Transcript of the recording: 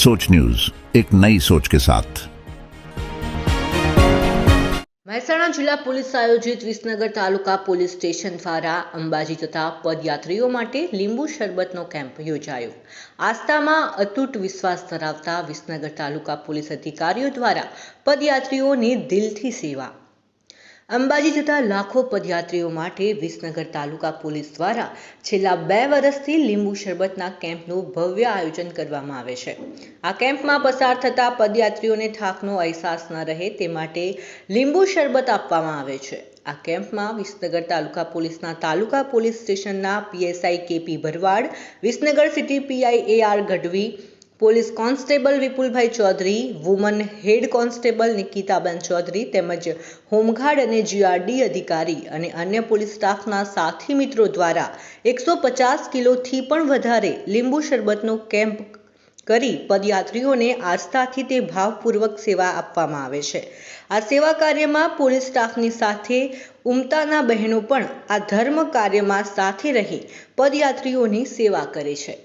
सोच न्यूज एक नई सोच के साथ મહેસાણા જિલ્લા પોલીસ આયોજિત વિસનગર તાલુકા પોલીસ સ્ટેશન દ્વારા અંબાજી તથા પદયાત્રીઓ માટે લીંબુ શરબતનો કેમ્પ યોજાયો આસ્થામાં અતૂટ વિશ્વાસ ધરાવતા વિસનગર તાલુકા પોલીસ અધિકારીઓ દ્વારા પદયાત્રીઓની દિલથી સેવા અંબાજી જતા લાખો પદયાત્રીઓ માટે વિસનગર તાલુકા પોલીસ દ્વારા છેલ્લા બે વર્ષથી લીંબુ શરબતના કેમ્પનું ભવ્ય આયોજન કરવામાં આવે છે. આ કેમ્પમાં પસાર થતા પદયાત્રીઓને થાકનો અહેસાસ ન રહે તે માટે લીંબુ શરબત આપવામાં આવે છે. આ કેમ્પમાં વિસનગર તાલુકા પોલીસના તાલુકા પોલીસ સ્ટેશનના PSI KP Bharwad, Visnagar city PI A R Gadhvi police constable Vipulbhai Chaudhary woman head constable Nikitaben Chaudhary તેમજ હોમગાર્ડ અને જીઆરડી અધિકારી અને અન્ય પોલીસ સ્ટાફના સાથી મિત્રો દ્વારા એકસો પચાસ કિલોથી પણ વધારે લીંબુ શરબતનો કેમ્પ કરી પદયાત્રીઓને આસ્થાથી તે ભાવપૂર્વક સેવા આપવામાં આવે છે. આ સેવા કાર્યમાં પોલીસ સ્ટાફની સાથે ઉમતાના બહેનો પણ આ ધર્મ કાર્યમાં સાથે રહી પદયાત્રીઓની સેવા કરે છે.